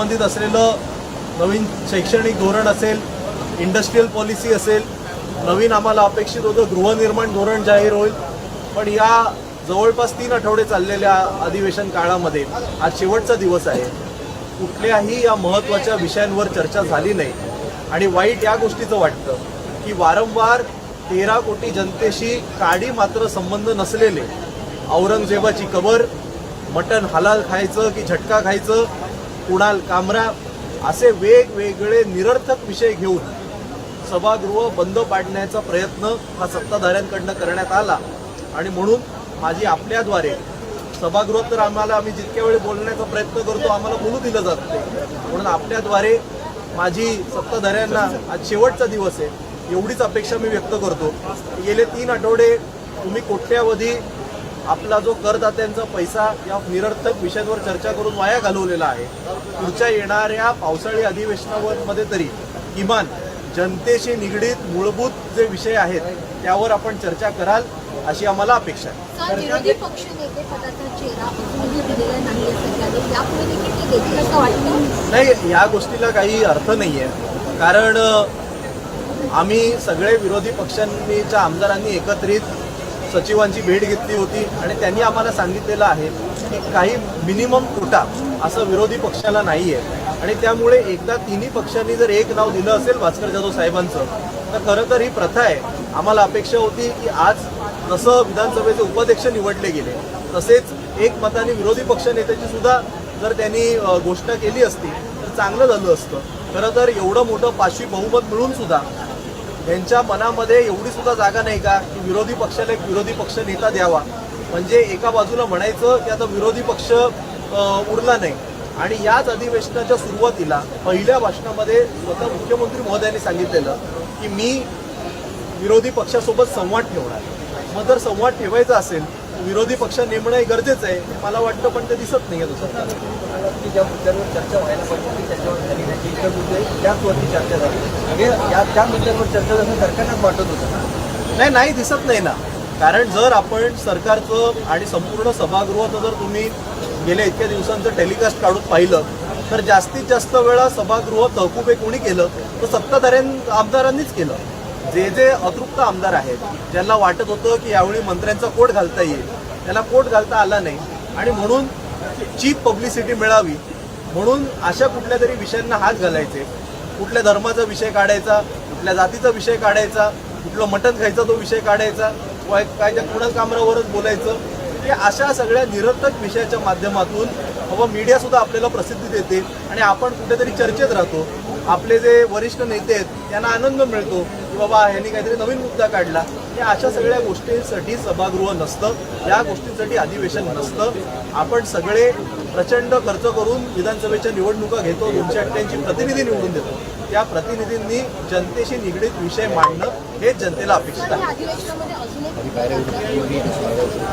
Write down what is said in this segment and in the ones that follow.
संबंधित असलेलं नवीन शैक्षणिक धोरण असेल इंडस्ट्रीयल पॉलिसी असेल नवीन आम्हाला अपेक्षित होतं गृहनिर्माण धोरण जाहीर होईल. पण या जवळपास तीन आठवडे चाललेल्या अधिवेशन काळामध्ये आज शेवटचा दिवस आहे. कुठल्याही या महत्त्वाच्या विषयांवर चर्चा झाली नाही. आणि वाईट या गोष्टीचं वाटतं की वारंवार तेरा कोटी जनतेशी काडी मात्र संबंध नसलेले औरंगजेबाची कबर मटण हलाल खायचं की झटका खायचं कुणाल कामरा असे वेगवेगळे निरर्थक विषय घेऊन सभागृह बंद पाडण्याचा प्रयत्न हा सत्ताधाऱ्यांकडनं करण्यात आला. आणि म्हणून माझी आपल्याद्वारे सभागृहात तर आम्हाला आम्ही जितक्या वेळी बोलण्याचा प्रयत्न करतो आम्हाला बोलू दिलं जात नाही. म्हणून आपल्याद्वारे माझी सत्ताधाऱ्यांना आज शेवटचा दिवस आहे. एवढीच अपेक्षा मी व्यक्त करतो. गेले तीन आठवडे तुम्ही कोट्यावधी आपला जो करदात्यांचा पैसा या निरर्थक विषयांवर चर्चा करून वाया घालवलेला आहे पुढच्या येणाऱ्या पावसाळी अधिवेशनामध्ये तरी किमान जनतेशी निगडीत मूलभूत जे विषय आहेत त्यावर आपण चर्चा कराल अशी आम्हाला अपेक्षा आहे. नाही या गोष्टीला काही अर्थ नाही आहे. कारण आम्ही सगळे विरोधी पक्षांनीच्या आमदारांनी एकत्रित सचिवांची भेट घेतली होती आणि त्यांनी आम्हाला सांगितलेलं आहे की काही मिनिमम कोटा असं विरोधी पक्षाला नाही आहे आणि त्यामुळे एकदा तिन्ही पक्षांनी जर एक नाव दिलं असेल भास्कर जाधव साहेबांचं तर खरं तर ही प्रथा आहे. आम्हाला अपेक्षा होती की आज जसं विधानसभेचे उपाध्यक्ष निवडले गेले तसेच एक मताने विरोधी पक्ष नेत्याची सुद्धा जर त्यांनी घोषणा केली असती तर चांगलं झालं असतं. खरं तर एवढं मोठं पाचवी बहुमत मिळून सुद्धा यांच्या मनामध्ये एवढी सुद्धा जागा नाही का की विरोधी पक्षाला एक विरोधी पक्ष नेता द्यावा. म्हणजे एका बाजूला म्हणायचं की आता विरोधी पक्ष उरला नाही. आणि याच अधिवेशनाच्या सुरुवातीला पहिल्या भाषणामध्ये स्वतः मुख्यमंत्री महोदयांनी सांगितलेलं की मी विरोधी पक्षासोबत संवाद ठेवणार. मग जर संवाद ठेवायचा असेल विरोधी पक्ष नेमणं हे गरजेचं आहे मला वाटतं पण ते दिसत नाही आहे दुसरं की ज्या मुद्द्यांवर चर्चा व्हायला पाहिजे त्याच्यावर झाली नाही इतर मुद्दे त्याचवरती चर्चा झाली. म्हणजे या त्या मुद्द्यांवर चर्चा जसं वाटत होतं नाही नाही दिसत नाही ना. कारण जर आपण सरकारचं आणि संपूर्ण सभागृहाचं जर तुम्ही गेल्या इतक्या दिवसांचं टेलिकास्ट काढून पाहिलं तर जास्तीत जास्त वेळा सभागृह तहकूब हे कोणी केलं? तर सत्ताधाऱ्यां आमदारांनीच केलं. जे जे अतृप्त आमदार आहेत ज्यांना वाटत होतं की यावेळी मंत्र्यांचा कोट घालता येईल त्याला कोट घालता आला नाही. आणि म्हणून चीप पब्लिसिटी मिळावी म्हणून अशा कुठल्या तरी विषयांना हात घालायचे. कुठल्या धर्माचा विषय काढायचा कुठल्या जातीचा विषय काढायचा कुठलं मटण खायचा तो विषय काढायचा काय त्या कुणाल कामरावरच बोलायचं. हे अशा सगळ्या निरर्थक विषयाच्या माध्यमातून बाबा मीडिया सुद्धा आपल्याला प्रसिद्धी देते आणि आपण कुठेतरी चर्चेत राहतो. आपले जे वरिष्ठ नेते आहेत त्यांना आनंद मिळतो. बाबा ह्यांनी काहीतरी नवीन मुद्दा काढला. हे अशा सगळ्या गोष्टींसाठी सभागृह नसतं. या गोष्टींसाठी अधिवेशन नसतं. आपण सगळे प्रचंड खर्च करून विधानसभेच्या निवडणुका घेतो. दोनशे अठ्ठ्याऐंशी प्रतिनिधी निवडून देतो. त्या प्रतिनिधींनी जनतेशी निगडीत विषय मांडणं हेच जनतेला अपेक्षित आहे.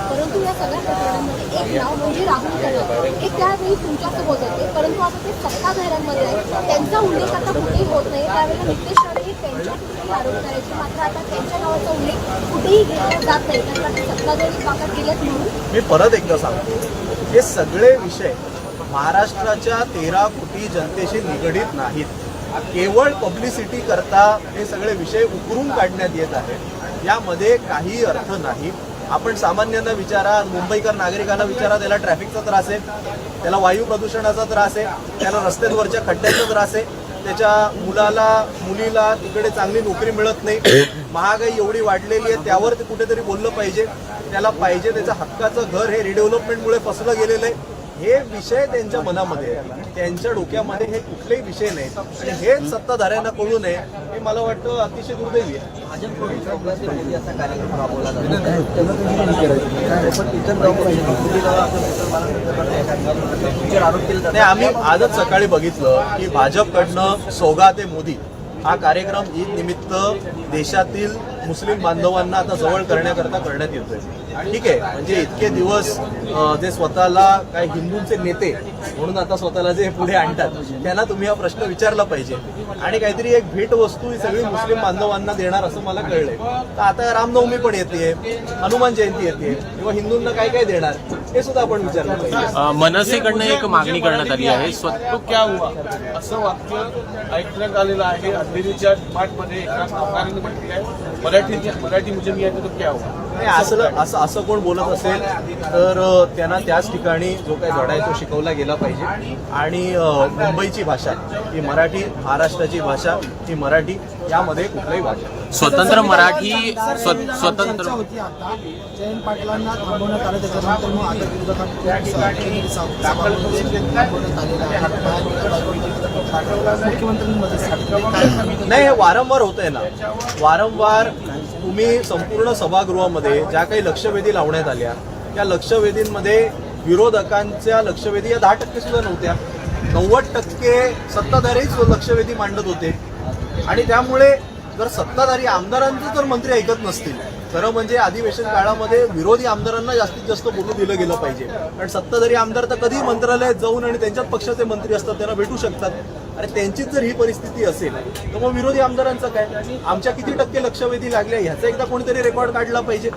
परंतु या सगळ्या प्रकरणांमध्ये एक नाव म्हणजे राहुल कदम. हे त्यावेळी तुमच्यासोबत होते परंतु आता ते सत्ताधाऱ्यांमध्ये आहे त्यांचा उल्लेख आता कुठेही होत नाही. त्यावेळेला नितेश राणे हे त्यांच्या कुठेही आरोप करायचे. मात्र आता त्यांच्या नावाचा उल्लेख कुठेही घेतला जात नाही. त्यासाठी सत्ताधारी पाकात गेलेत म्हणून. मी परत एकदा सांगतो हे सगळे विषय महाराष्ट्राच्या तेरा कोटी जनतेशी निगडीत नाहीत. केवळ पब्लिसिटी करता हे सगळे विषय उकरून काढण्यात येत आहेत यामध्ये काही अर्थ नाही. आपण सामान्यांना विचारा मुंबईकर नागरिकांना विचारा त्याला ट्रॅफिकचा त्रास आहे त्याला वायू प्रदूषणाचा त्रास आहे त्याला रस्त्यांवरच्या खड्ड्यांचा त्रास आहे त्याच्या मुलाला मुलीला तिकडे चांगली नोकरी मिळत नाही महागाई एवढी वाढलेली आहे त्यावर ते कुठेतरी बोललं पाहिजे त्याला पाहिजे त्याच्या हक्काचं घर हे रिडेव्हलपमेंटमुळे फसलं गेलेलं आहे. हे विषय त्यांच्या मनामध्ये त्यांच्या डोक्यामध्ये हे कुठलेही विषय नाही. आणि हेच सत्ताधाऱ्यांना कळू नये हे मला वाटतं अतिशय दुर्दैवी आहे. नाही आम्ही आजच सकाळी बघितलं की भाजपकडनं सोगा ते मोदी हा कार्यक्रम ईद निमित्त देशातील मुस्लिम बांधवांना आता जवळ करण्याकरता करण्यात येतोय. ठीक आहे म्हणजे इतके दिवस जे स्वतःला काय हिंदूंचे नेते म्हणून आता स्वतःला जे पुढे आणतात त्यांना तुम्ही हा प्रश्न विचारला पाहिजे. आणि काहीतरी एक भेटवस्तू ही सगळी मुस्लिम बांधवांना देणार असं मला कळलंय. तर आता रामनवमी पण येते हनुमान जयंती येते किंवा हिंदूंना काय काय देणार? हे सुद्धा आपण विचारलं मनसेकडनं एक मागणी करण्यात आली आहे स्व- तो क्या हुआ? असं वाक्य ऐकण्यात आलेलं आहे. अंधेरीच्या डिपार्टमध्ये एका कामगाराने म्हटले आहे मराठी मराठी मुझे नहीं आते तो क्या हुआ? असं असं असं कोण बोलत असेल तर त्यांना त्याच ठिकाणी जो काही धडा आहे तो शिकवला गेला पाहिजे. आणि मुंबईची भाषा ही मराठी महाराष्ट्राची भाषा ही मराठी यामध्ये कुठलाही भाषा स्वतंत्र मराठी स्व- स्वतंत्र चर्चा होती आता जयंत पाटलांना थांबवण्यात आलं त्याच्यानंतर मग आता सांगितली नाही. हे वारंवार होत आहे ना. वारंवार तुम्ही संपूर्ण सभागृहामध्ये ज्या काही लक्षवेधी लावण्यात आल्या त्या लक्षवेधींमध्ये विरोधकांच्या लक्षवेधी या दहा टक्के सुद्धा नव्हत्या. नव्वद टक्के सत्ताधारीच लक्षवेधी मांडत होते. आणि त्यामुळे जर सत्ताधारी आमदारांचं जर मंत्री ऐकत नसतील. खरं म्हणजे अधिवेशन काळामध्ये विरोधी आमदारांना जास्तीत जास्त बोलू दिलं गेलं पाहिजे. कारण सत्ताधारी आमदार तर कधीही मंत्रालयात जाऊन आणि त्यांच्याच पक्षाचे मंत्री असतात त्यांना भेटू शकतात. आणि त्यांचीच जर ही परिस्थिती असेल तर मग विरोधी आमदारांचं काय? आमच्या किती टक्के लक्षवेधी लागल्या? ह्याचा एकदा कोणीतरी रेकॉर्ड काढला पाहिजे.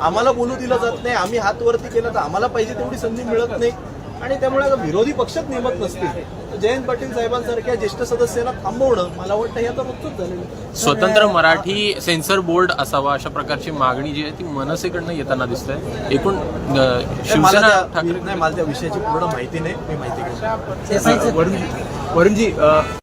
आम्हाला बोलू दिलं जात नाही आम्ही हात वरती केलं तर आम्हाला पाहिजे तेवढी संधी मिळत नाही. आणि त्यामुळे विरोधी पक्षात नेमत नसतील. जयंत पाटील साहेबांसारख्या ज्येष्ठ सदस्यांना थांबवणं मला वाटतं हे आता फक्तच झालेलं. स्वतंत्र मराठी सेन्सर बोर्ड असावा अशा प्रकारची मागणी जी आहे ती मनसेकडनं येताना दिसतंय एकूण शिवसेना ठाकरे नाही मला त्या विषयाची पूर्ण माहिती नाही मी माहिती घेतो वरुणजी